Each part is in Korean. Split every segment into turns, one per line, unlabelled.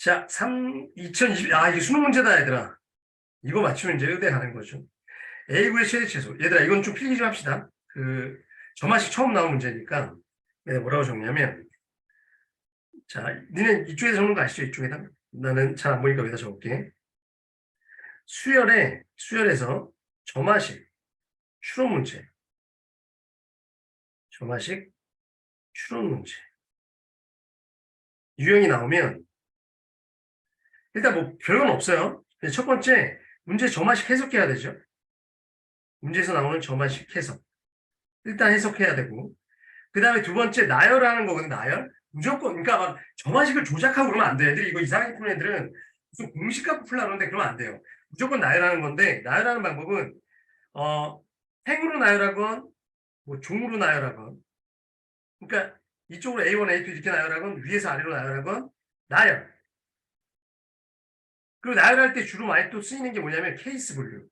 자, 3, 2020, 아, 이게 수능 문제다, 얘들아. 이거 맞추면 이제 의대 가는 거죠. A구의 최대 최소. 얘들아, 이건 좀 필기 좀 합시다. 그, 저만식 처음 나온 문제니까. 내가 뭐라고 적냐면, 자, 니네 이쪽에다 적는 거 아시죠? 이쪽에다? 나는 잘 안 보니까 여기다 적을게. 수열에, 수열에서 저마식, 추론 문제. 저마식, 추론 문제. 유형이 나오면, 일단 뭐 별건 없어요. 첫 번째, 문제 저마식 해석해야 되죠. 문제에서 나오는 저마식 해석. 일단 해석해야 되고, 그 다음에 두 번째, 나열하는 거거든, 나열. 무조건, 그러니까 막 저마식을 조작하고 그러면 안 돼. 애들이 이거 이상하게 푸는 애들은 무슨 공식 갖고 풀라 그러는데 그러면 안 돼요. 무조건 나열하는 건데, 나열하는 방법은, 어, 행으로 나열하건, 뭐 종으로 나열하건, 그러니까 이쪽으로 A1, A2 이렇게 나열하건, 위에서 아래로 나열하건, 나열. 그리고 나열할 때 주로 많이 또 쓰이는 게 뭐냐면 케이스 분류.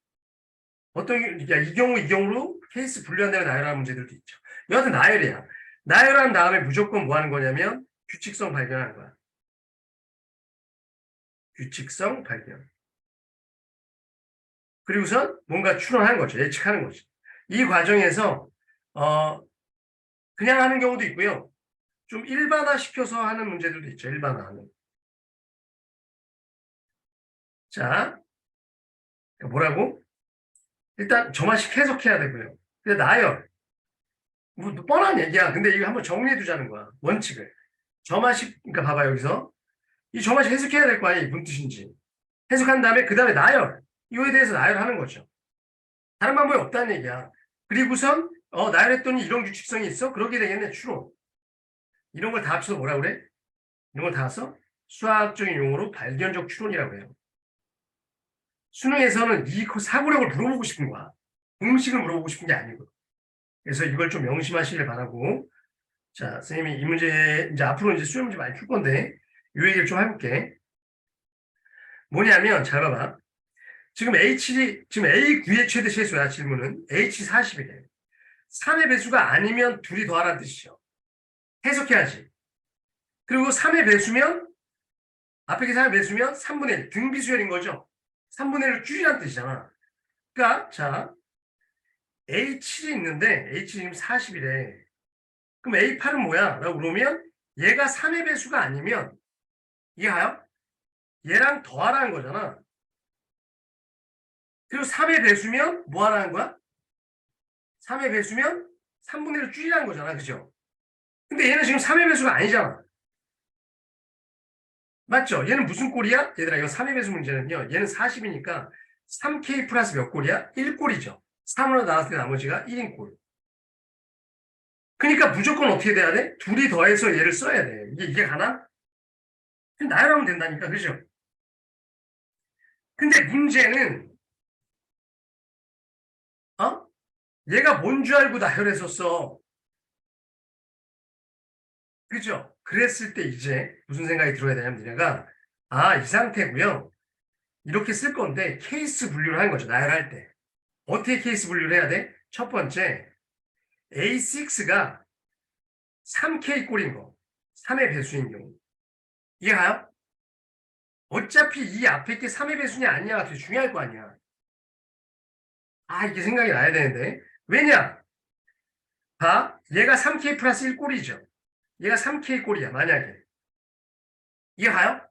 어떤, 게- 야, 이 경우, 이 경우로 케이스 분류한 다음에 나열하는 문제들도 있죠. 여하튼 나열이야. 나열한 다음에 무조건 뭐 하는 거냐면 규칙성 발견하는 거야. 규칙성 발견. 그리고선 뭔가 추론하는 거죠. 예측하는 거죠. 이 과정에서, 어, 그냥 하는 경우도 있고요. 좀 일반화 시켜서 하는 문제들도 있죠. 일반화하는. 자, 뭐라고? 일단 저만식 해석해야 되고요. 근데 나열. 뭐 뻔한 얘기야. 근데 이거 한번 정리해 두자는 거야. 원칙을. 저만식, 그러니까 봐봐, 여기서. 이 저만식 해석해야 될 거 아니야. 이 무슨 뜻인지. 해석한 다음에 그 다음에 나열. 이거에 대해서 나열하는 거죠. 다른 방법이 없다는 얘기야. 그리고선, 어, 나열했더니 이런 규칙성이 있어? 그러게 되겠네, 추론. 이런 걸 다 합쳐서 뭐라 그래? 이런 걸 다 합쳐 수학적인 용어로 발견적 추론이라고 해요. 수능에서는 이 사고력을 물어보고 싶은 거야. 공식을 물어보고 싶은 게 아니고. 그래서 이걸 좀 명심하시길 바라고. 자, 선생님이 이 문제, 이제 앞으로 이제 수능 문제 많이 풀 건데, 이 얘기를 좀 해볼게. 뭐냐면, 잘 봐봐. 지금 H, 지금 A9의 최대 최소야, 질문은. H40이래. 3의 배수가 아니면 둘이 더하라는 뜻이죠. 해석해야지. 그리고 3의 배수면, 앞에 게 3의 배수면 3분의 1, 등비수열인 거죠. 3분의 1을 줄이라는 뜻이잖아. 그러니까, 자, A7이 있는데, A7이 지금 40이래. 그럼 A8은 뭐야? 라고 물으면, 얘가 3의 배수가 아니면, 이해가요? 얘랑 더하라는 거잖아. 그리고 3의 배수면 뭐 하라는 거야? 3의 배수면 3분의 1을 줄이라는 거잖아. 그죠? 근데 얘는 지금 3의 배수가 아니잖아. 맞죠? 얘는 무슨 꼴이야? 얘들아, 이거 3의 배수 문제는요. 얘는 40이니까 3K 플러스 몇 꼴이야? 1꼴이죠. 3으로 나왔을 때 나머지가 1인 꼴. 그러니까 무조건 어떻게 돼야 돼? 둘이 더해서 얘를 써야 돼. 이게, 이게 가나? 그냥 나열하면 된다니까. 그죠? 근데 문제는, 어? 얘가 뭔 줄 알고 나열했었어. 그죠? 그랬을 때 이제 무슨 생각이 들어야 되냐면 니네가 아, 이 상태고요. 이렇게 쓸 건데 케이스 분류를 하는 거죠. 나열할 때. 어떻게 케이스 분류를 해야 돼? 첫 번째, A6가 3K 꼴인 거. 3의 배수인 경우. 이해가요? 어차피 이 앞에 게 3의 배수냐 아니냐가 되게 중요할 거 아니야. 아, 이게 생각이 나야 되는데. 왜냐? 봐. 얘가 3K 플러스 1꼴이죠. 얘가 3K 꼴이야, 만약에. 이해가요?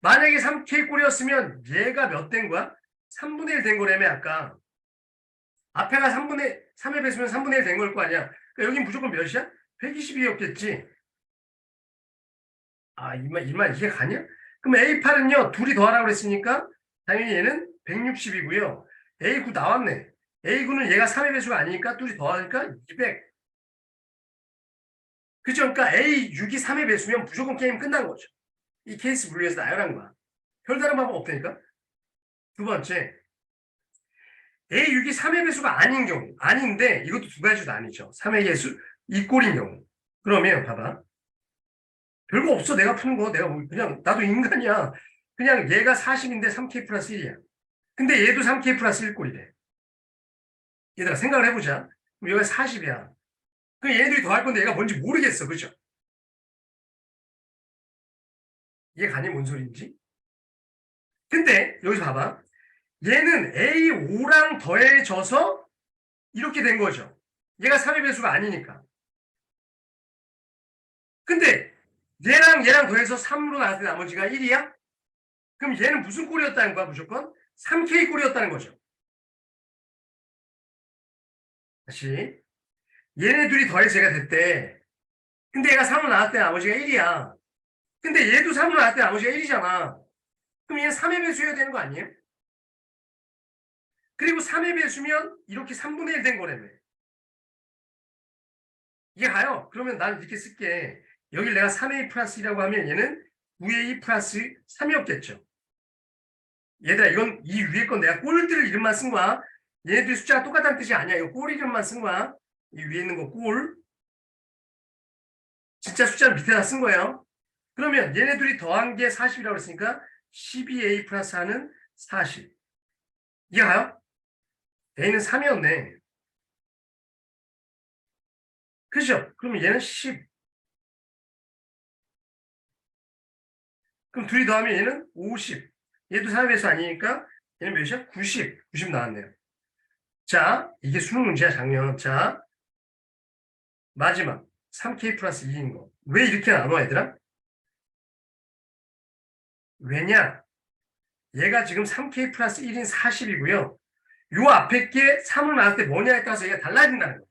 만약에 3K 꼴이었으면 얘가 몇 된 거야? 3분의 1 된 거라며, 아까. 앞에가 3분의, 3의 배수면 3분의 1 된 걸 거 아니야. 그러니까 여긴 무조건 몇이야? 122였겠지. 아, 이만, 이만 이게 가냐? 그럼 A8은요, 둘이 더하라고 그랬으니까, 당연히 얘는 160이고요. A9 나왔네. A9는 얘가 3의 배수가 아니니까, 둘이 더하니까 200. 그죠? 그러니까 A6이 3의 배수면 무조건 게임 끝난 거죠. 이 케이스 분류해서 나열한 거야. 별다른 방법 없다니까? 두 번째, A6이 3의 배수가 아닌 경우, 아닌데 이것도 두 가지도 아니죠. 3의 배수, 이 꼴인 경우. 그러면 봐봐. 별거 없어. 내가 푸는 거. 내가 뭐 그냥 나도 인간이야. 그냥 얘가 40인데 3K 플러스 1이야. 근데 얘도 3K 플러스 1꼴이래. 얘들아 생각을 해보자. 여기가 40이야. 그 얘네들이 더 할 건데 얘가 뭔지 모르겠어. 그죠? 이게 가니 뭔 소리인지? 근데 여기서 봐봐. 얘는 A5랑 더해져서 이렇게 된 거죠. 얘가 3의 배수가 아니니까. 근데 얘랑 얘랑 더해서 3으로 나왔을 때 나머지가 1이야? 그럼 얘는 무슨 꼴이었다는 거야 무조건? 3K 꼴이었다는 거죠. 다시 얘네 둘이 더해서 얘가 됐대. 근데 얘가 3으로 나왔을 때 나머지가 1이야. 근데 얘도 3으로 나왔을 때 나머지가 1이잖아. 그럼 얘는 3의 배수여야 되는 거 아니에요? 그리고 3의 배수면 이렇게 3분의 1 된 거라며. 이게 가요. 그러면 난 이렇게 쓸게. 여기 내가 3a 플러스 1이라고 하면 얘는 9a 플러스 3이었겠죠. 얘들아 이건 이 위에 건 내가 꼴들 이름만 쓴 거야. 얘네들 숫자가 똑같다는 뜻이 아니야. 이거 꼴 이름만 쓴 거야. 이 위에 있는 거 꼴. 진짜 숫자는 밑에다 쓴 거예요. 그러면 얘네들이 더한 게 40이라고 했으니까 12a 플러스 4는 40. 이해가요? a는 3이었네. 그죠? 그러면 얘는 10. 그럼 둘이 더하면 얘는 50. 얘도 3의 배수 아니니까 얘는 몇이야? 90. 90 나왔네요. 자, 이게 수능 문제야, 작년. 자, 마지막. 3k 플러스 2인 거. 왜 이렇게 나눠, 얘들아? 왜냐? 얘가 지금 3k 플러스 1인 40이고요. 요 앞에 게 3을 나왔을 때 뭐냐에 따라서 얘가 달라진다는 거예요.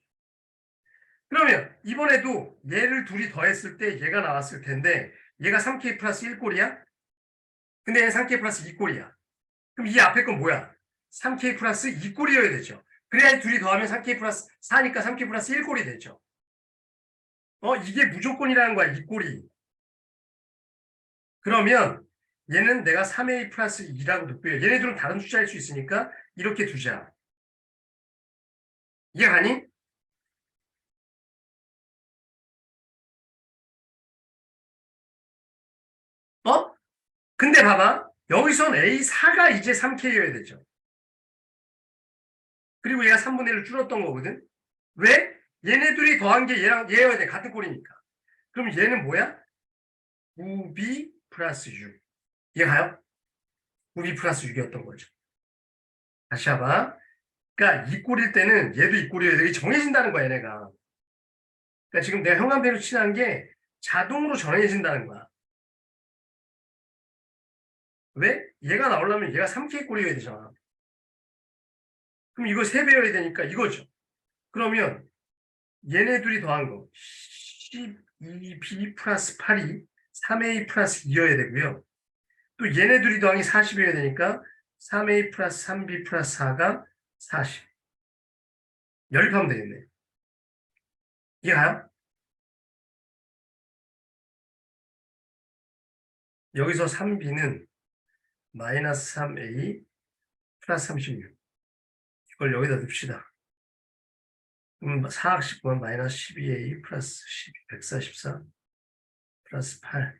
그러면 이번에도 얘를 둘이 더했을 때 얘가 나왔을 텐데 얘가 3k 플러스 1꼴이야? 근데 얘는 3k 플러스 2꼴이야. 그럼 이 앞에 건 뭐야? 3k 플러스 2꼴이어야 되죠. 그래야 이 둘이 더하면 3k 플러스 4니까 3k 플러스 1꼴이 되죠. 어, 이게 무조건이라는 거야, 이 꼴이. 그러면 얘는 내가 3a 플러스 2라고 눕혀요. 얘네들은 다른 숫자일 수 있으니까 이렇게 두자. 이해 가니? 어? 근데 봐봐. 여기선 A4가 이제 3K여야 되죠. 그리고 얘가 3분의 1로 줄었던 거거든. 왜? 얘네들이 더한 게 얘랑 얘여야 돼. 같은 꼴이니까. 그럼 얘는 뭐야? 9B 플러스 6. 이해가요? 9B 플러스 6이었던 거죠. 다시 봐봐. 그러니까 이 꼴일 때는 얘도 이 꼴이어야 돼. 정해진다는 거야, 얘네가. 그러니까 지금 내가 형광펜으로 칠한 게 자동으로 정해진다는 거야. 왜? 얘가 나오려면 얘가 3K 꼴이어야 되잖아. 그럼 이거 3배여야 되니까 이거죠. 그러면 얘네 둘이 더한 거 12B 플러스 8이 3A 플러스 2여야 되고요. 또 얘네 둘이 더한 게 40이어야 되니까 3A 플러스 3B 플러스 4가 40. 연립하면 되겠네. 이해가요? 여기서 3B는 마이너스 3A 플러스 36. 이걸 여기다 넣읍시다. 그럼 4학식 번 마이너스 12A 플러스 12, 144 플러스 8.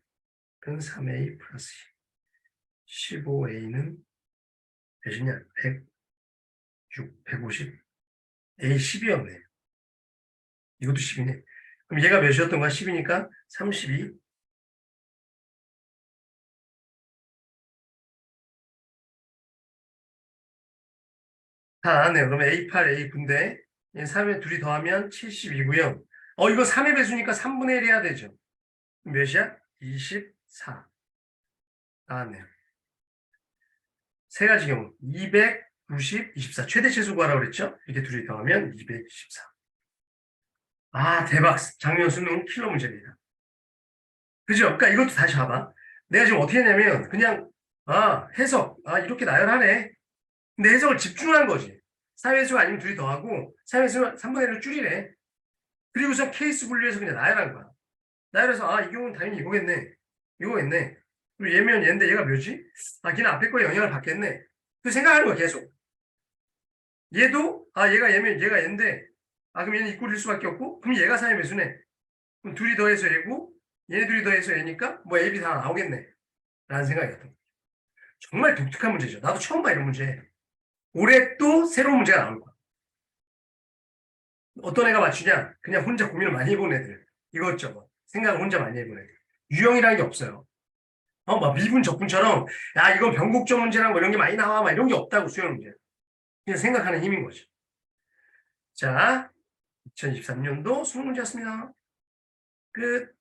그럼 3A 플러스 15A는 몇이냐? 106, 150. A 10이었네. 이것도 10이네. 그럼 얘가 몇이었던 거야? 10이니까 32. 다 나왔네요. 그러면 A8, A9인 데 3에 둘이 더하면 72고요. 어 이거 3의 배수니까 3분의 1 해야 되죠. 몇이야? 24. 나왔네요. 세 가지 경우 290, 24 최대치 구하라고 그랬죠? 이렇게 둘이 더하면 224. 아 대박 작년 수능 킬러 문제입니다. 그죠? 그러니까 이것도 다시 봐봐. 내가 지금 어떻게 했냐면 그냥 아 해석 아 이렇게 나열하네. 근데 해석을 집중한 거지. 사회수가 아니면 둘이 더하고 사회수는 3분의 1로 줄이래. 그리고서 케이스 분류해서 그냥 나열한 거야. 나열해서 아 이 경우는 당연히 이거겠네. 이거겠네. 그리고 얘면 얘인데 얘가 뭐지? 아 걔는 앞에 거에 영향을 받겠네. 그 생각하는 거야 계속. 얘도 아 얘가 얘면 얘가 얘인데 아 그럼 얘는 이꼴일 수밖에 없고 그럼 얘가 사회 매수네. 그럼 둘이 더해서 얘고 얘네 둘이 더해서 얘니까 뭐 A, B 다 나오겠네. 라는 생각이 들어. 정말 독특한 문제죠. 나도 처음 봐 이런 문제. 올해 또 새로운 문제가 나올 거야. 어떤 애가 맞추냐? 그냥 혼자 고민을 많이 해본 애들. 이것저것. 생각을 혼자 많이 해본 애들. 유형이라는 게 없어요. 어, 막 미분 적분처럼, 야, 이건 변곡점 문제랑 뭐 이런 게 많이 나와. 막 이런 게 없다고 수영 문제. 그냥 생각하는 힘인 거죠. 자, 2023년도 수능 문제였습니다. 끝.